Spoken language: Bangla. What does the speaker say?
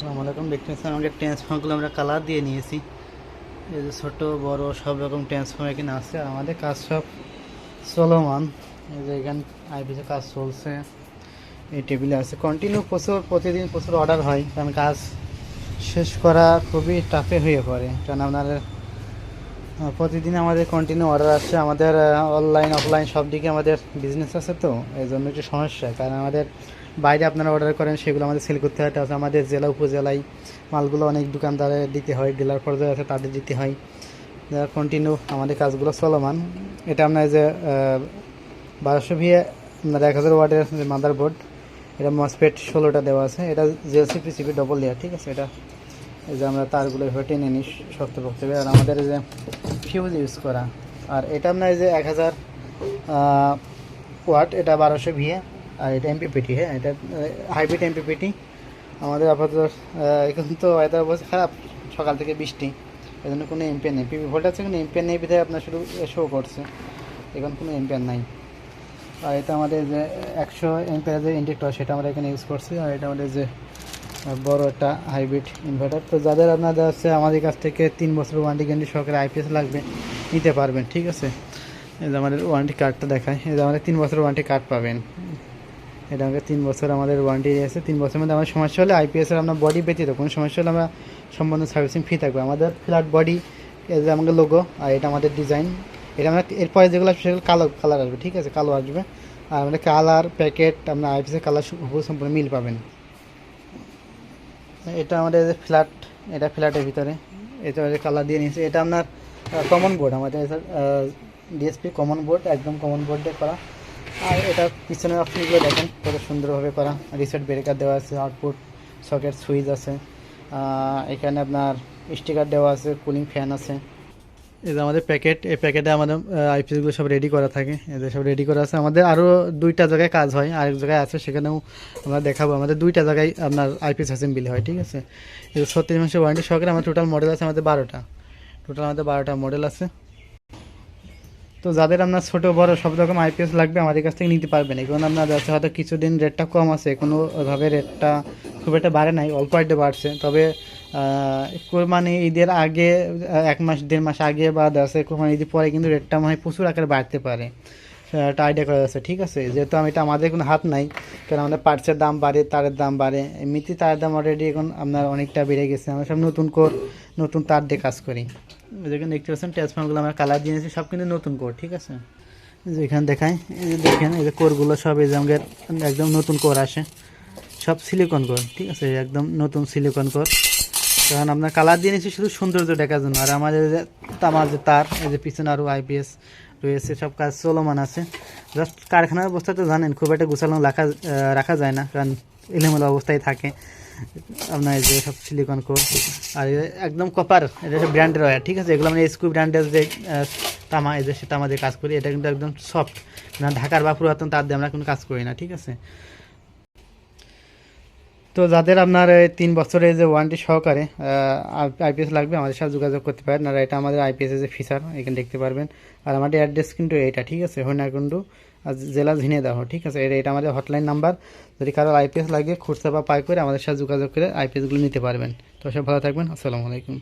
আসসালামু আলাইকুম। পাচ্ছেন আমাদের ট্রান্সফর্মগুলো আমরা কালার দিয়ে নিয়েছি। এই যে ছোটো, বড়, সব রকম ট্রান্সফর্ম এখানে আছে। আমাদের কাজ সব চলমান। এই যে এখানে আইপিসে কাজ চলছে। এই টেবিলে আছে। কন্টিনিউ প্রচুর, প্রতিদিন প্রচুর অর্ডার হয়। কারণ কাজ শেষ করা খুবই টাফে হয়ে পড়ে। কারণ আপনাদের প্রতিদিন আমাদের কন্টিনিউ অর্ডার আসছে আমাদের অনলাইন অফলাইন সব দিকে আমাদের বিজনেস আছে তো। এই জন্য একটু সমস্যা। কারণ আমাদের বাইরে আপনারা অর্ডার করেন, সেগুলো আমাদের সেল করতে হয়। তাছাড়া আমাদের জেলা, উপজেলায় মালগুলো অনেক দোকানদারে দিতে হয় ডিলার পর্যায়ে আছে, তাদের দিতে হয়। কন্টিনিউ আমাদের কাজগুলো চলমান। এটা আপনার যে বারোশো ভিয়ে আপনার এক হাজার ওয়ার্ডের যে মাদার বোর্ড এটা মসপেট ষোলোটা দেওয়া আছে। এটা জিএলসি পিসিপি ডবল লেয়ার ঠিক আছে? এটা এই যে আমরা তারগুলো এভাবে টেনে নিই, শক্ত করতে হবে। আর আমাদের যে ফিউজ ইউজ করা, আর এটা আপনার যে এক হাজার ওয়াট, এটা বারোশো ভিএ। আর এটা এমপিপিটি হ্যাঁ এটা হাইব্রিড এমপিপিটি আমাদের আপাতত এখন তো ওয়েদার অবস্থা খারাপ, সকাল থেকে বৃষ্টি। এই জন্য কোনো এমপিয়ার নেই। পিপি ভোল্ট আছে কিন্তু এমপিয়ার নেই বিধায় আপনার শুধু শো করছে। এখন কোনো এমপিয়ার নাই। আর এটা আমাদের যে একশো এমপিয়ার যে ইন্ডেক্টর সেটা আমরা এখানে ইউজ করছি। আর এটা আমাদের যে বড় একটা হাইব্রিড ইনভার্টার তো যাদের আপনাদের হচ্ছে আমাদের কাছ থেকে তিন বছর ওয়ারেন্টি গ্যারান্টি সহকারে আইপিএস লাগবে, নিতে পারবেন, ঠিক আছে? এই যে আমাদের ওয়ারেন্টি কার্ডটা দেখায়। এই যে আমাদের তিন বছর ওয়ারেন্টি কার্ড পাবেন। এটা আমাকে তিন বছর আমাদের ওয়ারেন্টি আছে তিন বছরের মধ্যে আমার সমস্যা হলে আইপিএসের আমরা বডি ব্যতীত, কোনো সমস্যা হলে আমরা সম্পূর্ণ সার্ভিসিং ফ্রি থাকবে। আমাদের ফ্ল্যাট বডি যে আমাদের লোগো আর এটা আমাদের ডিজাইন এটা আমরা এরপরে যেগুলো আসবে সেগুলো কালো কালার আসবে, ঠিক আছে? কালো আসবে। আর আমাদের কালার প্যাকেট আপনার আইপিএসের কালার সম্পূর্ণ মিল পাবেন। এটা আমাদের ফ্ল্যাট এটা ফ্ল্যাটের ভিতরে। এটা কালার দিয়ে নিয়েছে। এটা আপনার কমন বোর্ড আমাদের ডিএসপি কমন বোর্ড একদম কমন বোর্ডে করা। আর এটা পিছনের অপশনগুলো দেখেন, কত সুন্দরভাবে করা। রিসেট ব্রেকার দেওয়া আছে আউটপুট সকেট সুইচ আছে। এখানে আপনার স্টিকার দেওয়া আছে কুলিং ফ্যান আছে। এই যে আমাদের প্যাকেট এই প্যাকেটে আমাদের আইপিএসগুলো সব রেডি করা থাকে। এদের সব রেডি করা আছে। আমাদের আরও দুইটা জায়গায় কাজ হয়, আরেক জায়গায় আছে, সেখানেও আমরা দেখাবো। আমাদের দুইটা জায়গায় আপনার আইপিএস অ্যাসেম্বলি হয়, ঠিক আছে? এই ছত্রিশ মাসের ওয়ারেন্টি সহকারে আমাদের টোটাল মডেল আছে আমাদের বারোটা। টোটাল আমাদের বারোটা মডেল আছে। তো যাদের আপনার ছোটো, বড় সব রকম আইপিএস লাগবে আমাদের কাছ থেকে নিতে পারবেন। এখন আপনার আছে হয়তো কিছুদিন রেটটা কম আছে কোনোভাবে রেটটা খুব একটা বাড়ে নাই, অল্প আইটে বাড়ছে। তবে কোরবানি ঈদের আগে এক মাস, দেড় মাস আগে বা আছে, কোরবানি ঈদের পরে কিন্তু রেটটা মনে হয় প্রচুর আকারে বাড়তে পারে। একটা আইডিয়া করা যাচ্ছে ঠিক আছে? যেহেতু আমি এটা আমাদের কোনো হাত নাই, কারণ আমাদের পার্টসের দাম বাড়ে, তারের দাম বাড়ে। এমনিতে তারের দাম অলরেডি এখন আপনার অনেকটা বেড়ে গেছে। আমরা সব নতুন কোর নতুন তার দিয়ে কাজ করি। যেখানে দেখতে পাচ্ছেন ট্রান্সফর্মগুলো আমরা কালার দিয়েছি সব কিন্তু নতুন কোর ঠিক আছে? এই যে এখানে দেখাই, এই যে দেখেন, এই যে কোরগুলো সব এই যে আমাদের একদম নতুন কোর আসে। সব সিলিকন কোর ঠিক আছে? একদম নতুন সিলিকন কোর কারণ আপনার কালার দিয়ে নিচ্ছি শুধু সৌন্দর্য দেখার জন্য। আর আমাদের তামার যে তার, এই যে পিছনে আরও আইপিএস রয়েছে সব কাজ চলমান আছে। জাস্ট কারখানার অবস্থা তো জানেন, খুব একটা গুছানো রাখা রাখা যায় না, কারণ এলোমেলো অবস্থায় থাকে। আপনার যে সব সিলিকন কোর আর একদম কপার এটা সব ব্র্যান্ডের হয় ঠিক আছে? এগুলো আমরা স্কুল ব্র্যান্ডের যে তামা, এই যে সে তামা দিয়ে কাজ করি, এটা কিন্তু একদম সফট না, ঢাকার বা পুরাতন তার দিয়ে আমরা কোনো কাজ করি না, ঠিক আছে? তো যাদের আপনার তিন বছরের যে ওয়ারেন্টি সহকারে আইপিএস লাগবে, আমাদের সাথে যোগাযোগ করতে পারেন। আর এটা আমাদের আইপিএস এর যে ফিচার এখানে দেখতে পারবেন। আর আমাদের অ্যাড্রেস কিন্তু এটা ঠিক আছে? হইনাকুণ্ডু আর জেলা ঝিনেদাহ ঠিক আছে? এটা এটা আমাদের হটলাইন নাম্বার যদি কারও আইপিএস লাগে খুচরা বা পাই করে আমাদের সাথে যোগাযোগ করে আইপিএসগুলো নিতে পারবেন। তো সব ভালো থাকবেন। আসসালামু আলাইকুম।